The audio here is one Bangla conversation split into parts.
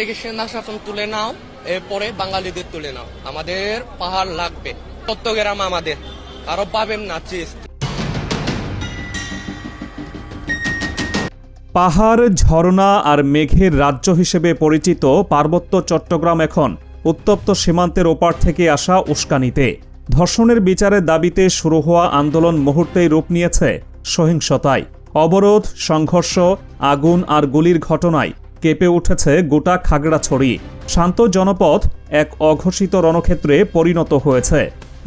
থেকে সেনা শাসন তুলে নাও, এরপরে বাঙালিদের তুলে নাও। আমাদের পাহাড় লাগবে চট্টগ্রাম আমাদের। কারও পাবেন না পাহাড়, ঝর্ণা আর মেঘের রাজ্য হিসেবে পরিচিত পার্বত্য চট্টগ্রাম এখন উত্তপ্ত সীমান্তের ওপার থেকে আসা উস্কানিতে। ধর্ষণের বিচারের দাবিতে শুরু হওয়া আন্দোলন মুহূর্তেই রূপ নিয়েছে সহিংসতায়। অবরোধ, সংঘর্ষ, আগুন আর গুলির ঘটনায় কেঁপে উঠেছে গোটা খাগড়াছড়ি। শান্ত জনপথ এক অঘোষিত রণক্ষেত্রে পরিণত হয়েছে।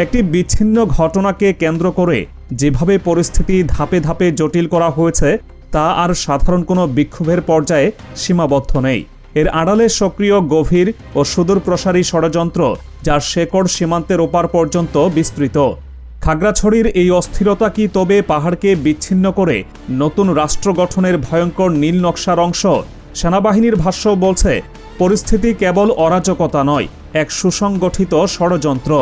একটি বিচ্ছিন্ন ঘটনাকে কেন্দ্র করে যেভাবে পরিস্থিতি ধাপে ধাপে জটিল করা হয়েছে, তা আর সাধারণ কোনো বিক্ষোভের পর্যায়ে সীমাবদ্ধ নেই। এর আড়ালে সক্রিয়, গভীর ও সুদূরপ্রসারী ষড়যন্ত্র, যার শেকড় সীমান্তের ওপার পর্যন্ত বিস্তৃত। খাগড়াছড়ির এই অস্থিরতা কি তবে পাহাড়কে বিচ্ছিন্ন করে নতুন রাষ্ট্র গঠনের ভয়ঙ্কর নীল নকশার অংশ সেনাবাহিনীর ভাষ্য বলছে, পরিস্থিতি কেবল অরাজকতা নয়, এক সুসংগঠিত ষড়যন্ত্র।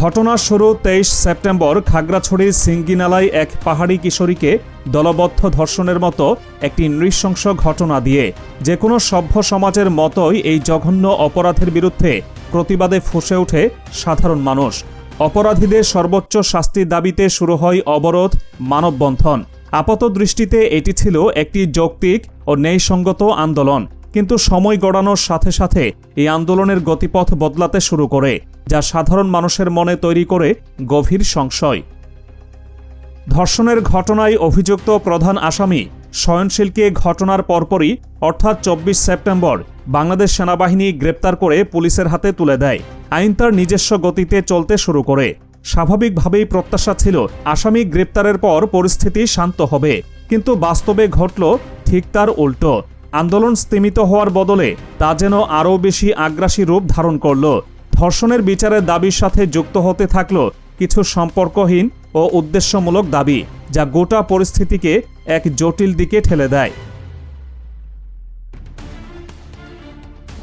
ঘটনার শুরু তেইশ সেপ্টেম্বর খাগড়াছড়ির সিঙ্গিনালায় এক পাহাড়ি কিশোরীকে দলবদ্ধ ধর্ষণের মতো একটি নৃশংস ঘটনা দিয়ে যে কোনো সভ্য সমাজের মতোই এই জঘন্য অপরাধের বিরুদ্ধে প্রতিবাদে ফুঁসে ওঠে সাধারণ মানুষ। অপরাধীদের সর্বোচ্চ শাস্তির দাবিতে শুরু হয় অবরোধ, মানববন্ধন। আপাত দৃষ্টিতে এটি ছিল একটি যৌক্তিক ও ন্যায়সঙ্গত আন্দোলন, কিন্তু সময় গড়ানোর সাথে সাথে এই আন্দোলনের গতিপথ বদলাতে শুরু করে, যা সাধারণ মানুষের মনে তৈরি করে গভীর সংশয়। ধর্ষণের ঘটনায় অভিযুক্ত প্রধান আসামি শয়নশীলকে ঘটনার পরপরই, অর্থাৎ চব্বিশ সেপ্টেম্বর, বাংলাদেশ সেনাবাহিনী গ্রেপ্তার করে পুলিশের হাতে তুলে দেয়। আইন তার নিজস্ব গতিতে চলতে শুরু করে। স্বাভাবিকভাবেই প্রত্যাশা ছিল, আসামি গ্রেপ্তারের পর পরিস্থিতি শান্ত হবে। কিন্তু বাস্তবে ঘটল ঠিক তার উল্টো। আন্দোলন স্তীমিত হওয়ার বদলে তা যেন আরও বেশি আগ্রাসী রূপ ধারণ করল। ধর্ষণের বিচারের দাবির সাথে যুক্ত হতে থাকল কিছু সম্পর্কহীন ও উদ্দেশ্যমূলক দাবি, যা গোটা পরিস্থিতিকে এক জটিল দিকে ঠেলে দেয়।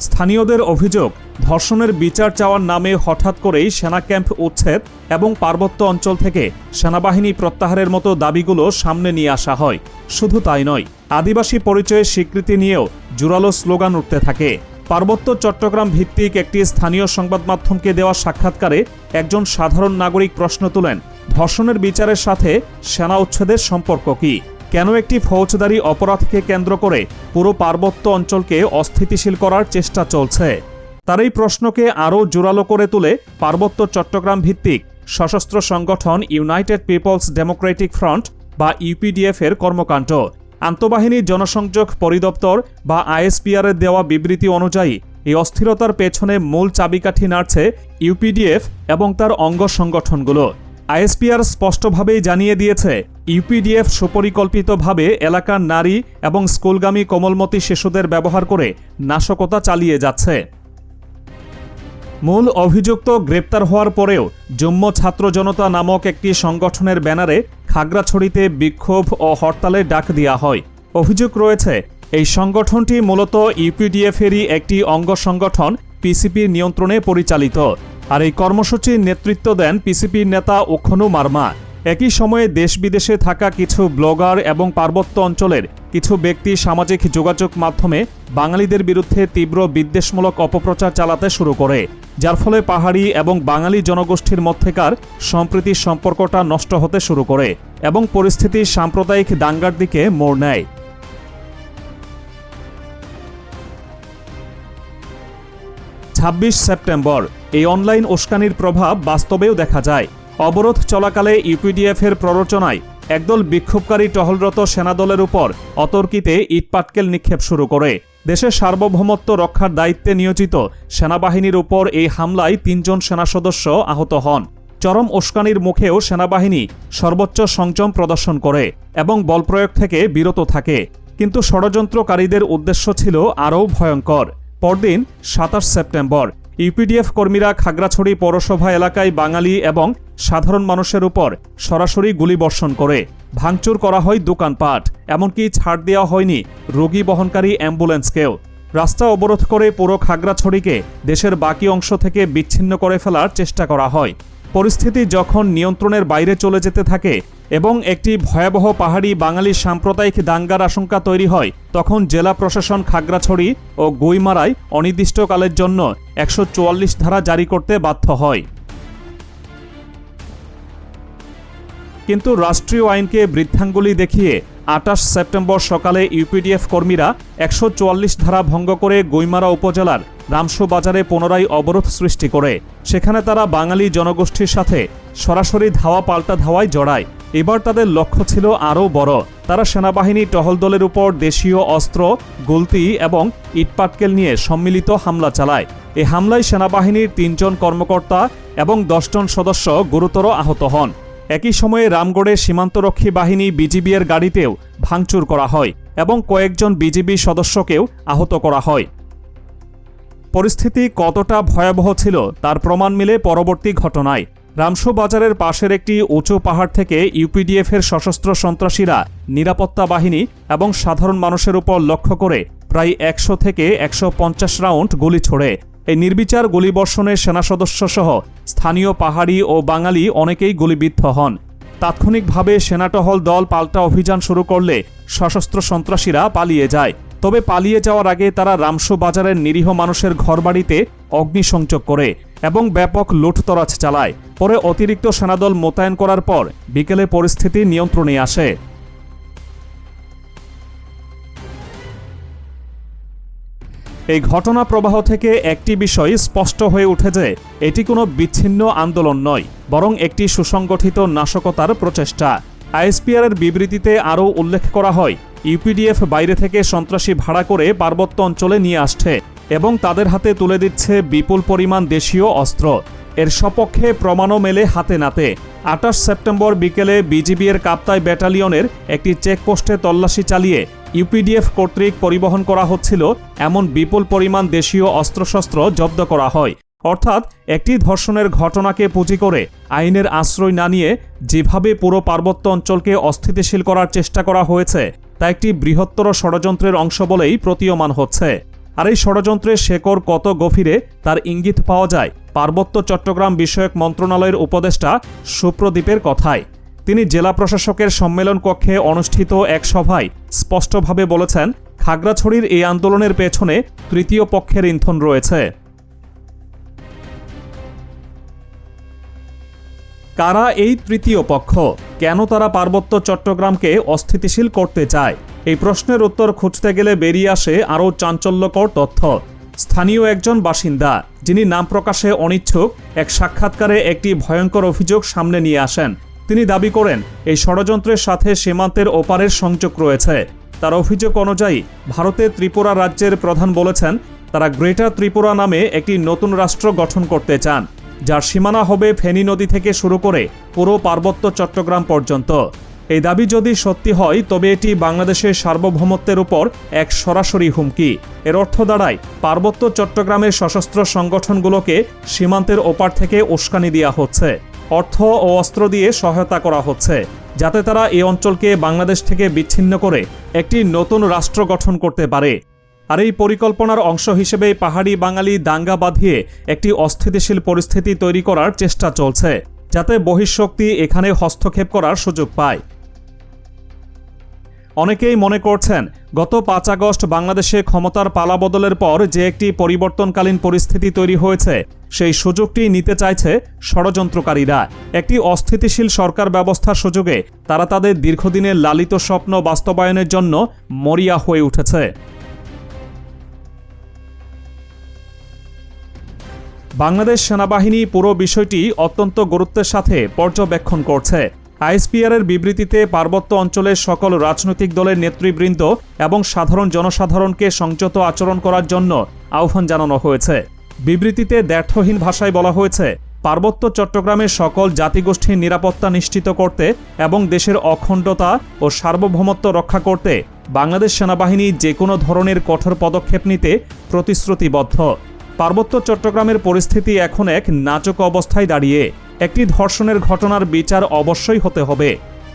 স্থানীয়দের অভিযোগ, ধর্ষণের বিচার চাওয়ার নামে হঠাৎ করেই সেনা ক্যাম্প উচ্ছেদ এবং পার্বত্য অঞ্চল থেকে সেনাবাহিনী প্রত্যাহারের মতো দাবিগুলো সামনে নিয়ে আসা হয়। শুধু তাই নয়, আদিবাসী পরিচয়ের স্বীকৃতি নিয়েও জোরালো স্লোগান উঠতে থাকে। পার্বত্য চট্টগ্রাম ভিত্তিক একটি স্থানীয় সংবাদ মাধ্যমকে দেওয়া সাক্ষাৎকারে একজন সাধারণ নাগরিক প্রশ্ন তোলেন, ধর্ষণের বিচারের সাথে সেনা উচ্ছেদের সম্পর্ক কি? কেন একটি ফৌজদারি অপরাধকে কেন্দ্র করে পুরো পার্বত্য অঞ্চলকে অস্থিতিশীল করার চেষ্টা চলছে? তার এই প্রশ্নকে আরও জোরালো করে তুলে পার্বত্য চট্টগ্রাম ভিত্তিক সশস্ত্র সংগঠন ইউনাইটেড পিপলস ডেমোক্রেটিক ফ্রন্ট বা ইউপিডিএফ এর কর্মকাণ্ড। আন্তঃবাহিনী জনসংযোগ পরিদপ্তর বা আইএসপিআর এর দেওয়া বিবৃতি অনুযায়ী এই অস্থিরতার পেছনে মূল চাবিকাঠি নাড়ছে ইউপিডিএফ এবং তার অঙ্গ সংগঠনগুলো। আইএসপিআর স্পষ্টভাবেই জানিয়ে দিয়েছে, ইউপিডিএফ সুপরিকল্পিতভাবে এলাকার নারী এবং স্কুলগামী কোমলমতি শিশুদের ব্যবহার করে নাশকতা চালিয়ে যাচ্ছে। মূল অভিযুক্ত গ্রেপ্তার হওয়ার পরেও জম্ম ছাত্র জনতা নামক একটি সংগঠনের ব্যানারে খাগড়াছড়িতে বিক্ষোভ ও হরতালের ডাক দেওয়া হয়। অভিযোগ রয়েছে, এই সংগঠনটি মূলত ইউপিডিএফেরই একটি অঙ্গ সংগঠন, পিসিপির নিয়ন্ত্রণে পরিচালিত। আর এই কর্মসূচির নেতৃত্ব দেন পিসিপির নেতা ওখনু মার্মা। একই সময়ে দেশ বিদেশে থাকা কিছু ব্লগার এবং পার্বত্য অঞ্চলের কিছু ব্যক্তি সামাজিক যোগাযোগ মাধ্যমে বাঙালিদের বিরুদ্ধে তীব্র বিদ্বেষমূলক অপপ্রচার চালাতে শুরু করে, যার ফলে পাহাড়ি এবং বাঙালি জনগোষ্ঠীর মধ্যেকার সম্প্রীতির সম্পর্কটা নষ্ট হতে শুরু করে এবং পরিস্থিতি সাম্প্রদায়িক দাঙ্গার দিকে মোড় নেয়। ছাব্বিশ সেপ্টেম্বর। এই অনলাইন উস্কানির প্রভাব বাস্তবেও দেখা যায়। অবরোধ চলাকালে ইউপিডিএফ এর প্ররোচনায় একদল বিক্ষোভকারী টহলরত সেনাদলের উপর অতর্কিতে ইটপাটকেল নিক্ষেপ শুরু করে। দেশের সার্বভৌমত্ব রক্ষার দায়িত্বে নিয়োজিত সেনাবাহিনীর উপর এই হামলায় তিনজন সেনা সদস্য আহত হন। চরম উস্কানির মুখেও সেনাবাহিনী সর্বোচ্চ সংযম প্রদর্শন করে এবং বলপ্রয়োগ থেকে বিরত থাকে। কিন্তু ষড়যন্ত্রকারীদের উদ্দেশ্য ছিল আরও ভয়ঙ্কর। পরদিন সাতাশ সেপ্টেম্বর। ইউপিডিএফ কর্মীরা খাগড়াছড়ি পৌরসভা এলাকায় বাঙালি এবং সাধারণ মানুষের উপর সরাসরি গুলিবর্ষণ করে। ভাঙচুর করা হয় দোকানপাট, এমনকি ছাড় দেওয়া হয়নি রোগী বহনকারী অ্যাম্বুলেন্সকেও। রাস্তা অবরোধ করে পুরো খাগড়াছড়িকে দেশের বাকি অংশ থেকে বিচ্ছিন্ন করে ফেলার চেষ্টা করা হয়। পরিস্থিতি যখন নিয়ন্ত্রণের বাইরে চলে যেতে থাকে এবং একটি ভয়াবহ পাহাড়ি বাঙালি সাম্প্রদায়িক দাঙ্গার আশঙ্কা তৈরি হয়, তখন জেলা প্রশাসন খাগড়াছড়ি ও গুইমারায় অনির্দিষ্টকালের জন্য একশো চুয়াল্লিশ ধারা জারি করতে বাধ্য হয়। কিন্তু রাষ্ট্রীয় আইনকে বৃদ্ধাঙ্গুলি দেখিয়ে আটাশ সেপ্টেম্বর সকালে ইউপিডিএফ কর্মীরা একশো চুয়াল্লিশ ধারা ভঙ্গ করে গৈমারা উপজেলার রামসু বাজারে পুনরায় অবরোধ সৃষ্টি করে। সেখানে তারা বাঙালি জনগোষ্ঠীর সাথে সরাসরি ধাওয়া পাল্টা ধাওয়ায় জড়ায়। এবার তাদের লক্ষ্য ছিল আরও বড়। তারা সেনাবাহিনী টহল দলের উপর দেশীয় অস্ত্র, গুলতি এবং ইটপাটকেল নিয়ে সম্মিলিত হামলা চালায়। এ হামলায় সেনাবাহিনীর তিনজন কর্মকর্তা এবং দশজন সদস্য গুরুতর আহত হন। একই সময়ে রামগড়ে সীমান্তরক্ষী বাহিনী বিজিবি এর গাড়িতেও ভাঙচুর করা হয় এবং কয়েকজন বিজিবি সদস্যকেও আহত করা হয়। পরিস্থিতি কতটা ভয়াবহ ছিল তার প্রমাণ মিলে পরবর্তী ঘটনায়। রামসু বাজারের পাশের একটি উঁচু পাহাড় থেকে ইউপিডিএফের সশস্ত্র সন্ত্রাসীরা নিরাপত্তা বাহিনী এবং সাধারণ মানুষের উপর লক্ষ্য করে প্রায় একশো থেকে একশো পঞ্চাশ রাউন্ড গুলি ছোড়ে। এই নির্বিচার গুলিবর্ষণে সেনা সদস্য সহ স্থানীয় পাহাড়ি ও বাঙালি অনেকেই গুলিবিদ্ধ হন। তাৎক্ষণিকভাবে সেনাটহল দল পাল্টা অভিযান শুরু করলে সশস্ত্র সন্ত্রাসীরা পালিয়ে যায়। তবে পালিয়ে যাওয়ার আগে তারা রামসু বাজারের নিরীহ মানুষের ঘরবাড়িতে অগ্নিসংযোগ করে এবং ব্যাপক লুটতরাজ চালায়। পরে অতিরিক্ত সেনাদল মোতায়েন করার পর বিকেলে পরিস্থিতি নিয়ন্ত্রণে আসে। এই ঘটনা প্রবাহ থেকে একটি বিষয় স্পষ্ট হয়ে উঠে যে এটি কোনো বিচ্ছিন্ন আন্দোলন নয়, বরং একটি সুসংগঠিত নাশকতার প্রচেষ্টা। আইএসপিআর এর বিবৃতিতে আরও উল্লেখ করা হয়, ইউপিডিএফ বাইরে থেকে সন্ত্রাসী ভাড়া করে পার্বত্য অঞ্চলে নিয়ে আসছে এবং তাদের হাতে তুলে দিচ্ছে বিপুল পরিমাণ দেশীয় অস্ত্র। এর সপক্ষে প্রমাণও মেলে হাতে নাতে। আঠাশ সেপ্টেম্বর বিকেলে বিজিবি এর কাপ্তাই ব্যাটালিয়নের একটি চেকপোস্টে তল্লাশি চালিয়ে ইউপিডিএফ কর্তৃক পরিবহন করা হচ্ছিল এমন বিপুল পরিমাণ দেশীয় অস্ত্রশস্ত্র জব্দ করা হয়। অর্থাৎ একটি ধর্ষণের ঘটনাকে পুঁজি করে আইনের আশ্রয় না নিয়ে যেভাবে পুরো পার্বত্য অঞ্চলকে অস্থিতিশীল করার চেষ্টা করা হয়েছে, তা একটি বৃহত্তর ষড়যন্ত্রের অংশ বলেই প্রতীয়মান হচ্ছে। আর এই ষড়যন্ত্রের শেকড় কত গভীরে তার ইঙ্গিত পাওয়া যায় পার্বত্য চট্টগ্রাম বিষয়ক মন্ত্রণালয়ের উপদেষ্টা সুপ্রদীপের কথায়। তিনি জেলা প্রশাসকের সম্মেলন কক্ষে অনুষ্ঠিত এক সভায় স্পষ্টভাবে বলেছেন, খাগড়াছড়ির এই আন্দোলনের পেছনে তৃতীয় পক্ষের ইন্ধন রয়েছে। কারা এই তৃতীয় পক্ষ? কেন তারা পার্বত্য চট্টগ্রামকে অস্থিতিশীল করতে চায়? এই প্রশ্নের উত্তর খুঁজতে গেলে বেরিয়ে আসে আরও চাঞ্চল্যকর তথ্য। স্থানীয় একজন বাসিন্দা, যিনি নাম প্রকাশে অনিচ্ছুক, এক সাক্ষাৎকারে একটি ভয়ঙ্কর অভিযোগ সামনে নিয়ে আসেন। তিনি দাবি করেন, এই ষড়যন্ত্রের সাথে সীমান্তের ওপারের সংযোগ রয়েছে। তার অভিযোগ অনুযায়ী, ভারতে ত্রিপুরা রাজ্যের প্রধান বলেছেন, তারা গ্রেটার ত্রিপুরা নামে একটি নতুন রাষ্ট্র গঠন করতে চান, যার সীমানা হবে ফেনী নদী থেকে শুরু করে পুরো পার্বত্য চট্টগ্রাম পর্যন্ত। এই দাবি যদি সত্যি হয়, তবে এটি বাংলাদেশের সার্বভৌমত্বের উপর এক সরাসরি হুমকি। এর অর্থ দাঁড়ায়, পার্বত্য চট্টগ্রামের সশস্ত্র সংগঠনগুলোকে সীমান্তের ওপার থেকে উস্কানি দেওয়া হচ্ছে। অর্থ ও অস্ত্র দিয়ে সহায়তা করা হচ্ছে, যাতে তারা এই অঞ্চলকে বাংলাদেশ থেকে বিচ্ছিন্ন করে একটি নতুন রাষ্ট্র গঠন করতে পারে। আর এই পরিকল্পনার অংশ হিসেবে পাহাড়ি বাঙালি দাঙ্গা বাঁধিয়ে একটি অস্থিতিশীল পরিস্থিতি তৈরি করার চেষ্টা চলছে, যাতে বহিঃশক্তি এখানে হস্তক্ষেপ করার সুযোগ পায়। অনেকেই মনে করছেন, গত পাঁচ আগস্ট বাংলাদেশে ক্ষমতার পালাবদলের পর যে একটি পরিবর্তনকালীন পরিস্থিতি তৈরি হয়েছে, সেই সুযোগটি নিতে চাইছে ষড়যন্ত্রকারীরা। একটি অস্থিতিশীল সরকার ব্যবস্থার সুযোগে তারা তাদের দীর্ঘদিনের লালিত স্বপ্ন বাস্তবায়নের জন্য মরিয়া হয়ে উঠেছে। বাংলাদেশ সেনাবাহিনী পুরো বিষয়টি অত্যন্ত গুরুত্বের সাথে পর্যবেক্ষণ করছে। আইএসপিআর এর বিবৃতিতে পার্বত্য অঞ্চলের সকল রাজনৈতিক দলের নেতৃবৃন্দ এবং সাধারণ জনসাধারণকে সংযত আচরণ করার জন্য আহ্বান জানানো হয়েছে। বিবৃতিতে দ্ব্যর্থহীন ভাষায় বলা হয়েছে, পার্বত্য চট্টগ্রামের সকল জাতিগোষ্ঠীর নিরাপত্তা নিশ্চিত করতে এবং দেশের অখণ্ডতা ও সার্বভৌমত্ব রক্ষা করতে বাংলাদেশ সেনাবাহিনী যে কোনো ধরনের কঠোর পদক্ষেপ নিতে প্রতিশ্রুতিবদ্ধ। পার্বত্য চট্টগ্রামের পরিস্থিতি এখন এক নাচক অবস্থায় দাঁড়িয়ে। একটি ধর্ষণের ঘটনার বিচার অবশ্যই হতে হবে।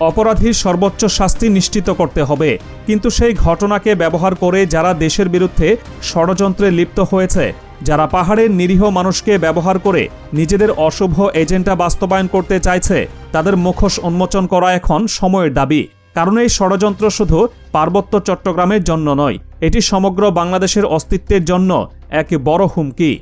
অপরাধীর সর্বোচ্চ শাস্তি নিশ্চিত করতে হবে। কিন্তু সেই ঘটনাকে ব্যবহার করে যারা দেশের বিরুদ্ধে ষড়যন্ত্রে লিপ্ত হয়েছে, যারা পাহাড়ের নিরীহ মানুষকে ব্যবহার করে নিজেদের অশুভ এজেন্ডা বাস্তবায়ন করতে চাইছে, তাদের মুখোশ উন্মোচন করা এখন সময়ের দাবি। কারণ এই ষড়যন্ত্র শুধু পার্বত্য চট্টগ্রামের জন্য নয়, এটি সমগ্র বাংলাদেশের অস্তিত্বের জন্য এক বড় হুমকি